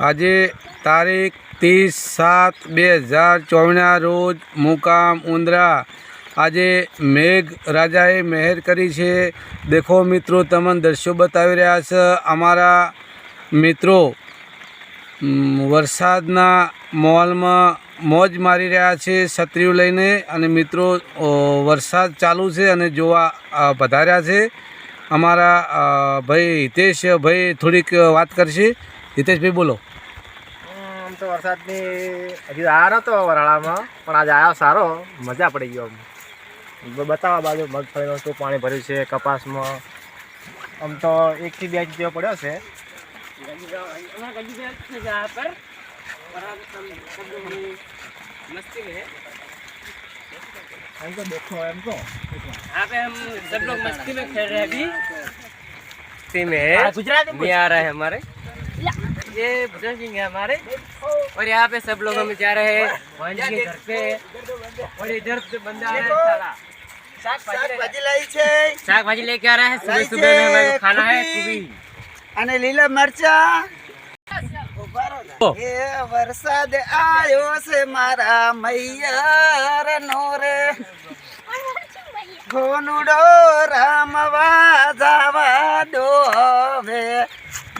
આજે તારીખ ત્રીસ સાત બે હજાર ચોવીસના રોજ મુકામ ઉંદરા. આજે મેઘ રાજાએ મહેર કરી છે. દેખો મિત્રો, તમને દ્રશ્યો બતાવી રહ્યા છે. અમારા મિત્રો વરસાદના મોલમાં મોજ મારી રહ્યા છે છત્રીઓ લઈને અને મિત્રો વરસાદ ચાલુ છે અને જોવા પધાર્યા છે. અમારા ભાઈ હિતેશ ભાઈ થોડીક વાત કરશે. હિતેશભાઈ બોલો આમ તો વરસાદની હજી આવ્યો નતો વરાળામાં પણ આજે આવ્યો સારો મજા પડી ગયો આમ બ- બતાવવા બાજુ મગફળીનું શું પાણી ભર્યું છે કપાસમાં આમ તો એકથી બે ઇંચ જેવો પડ્યો છે એમ તો દેખો એમ તો यहाँ पे हम सब लोग मस्ती में खेल रहे हैं अभी मस्ती में गुजराती में आ रहे हैं हमारे ये भजन सिंह है हमारे और यहाँ पे सब लोग हम जा रहे हैं मोहन जी के घर पे और इधर से बंदा आ रहा है साला શાકભાજી લાવી છે साग भाजी लेके आ रहा है सुबह सुबह में हमारे को खाना है पूरी અને લીલા મરચા એ વરસાદ આવ્યો છે મારા મૈયર નો રે ઘોનુડો રામવા જાવા દો હવે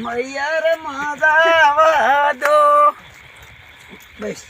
મૈયરમાં જાવા દો. બસ.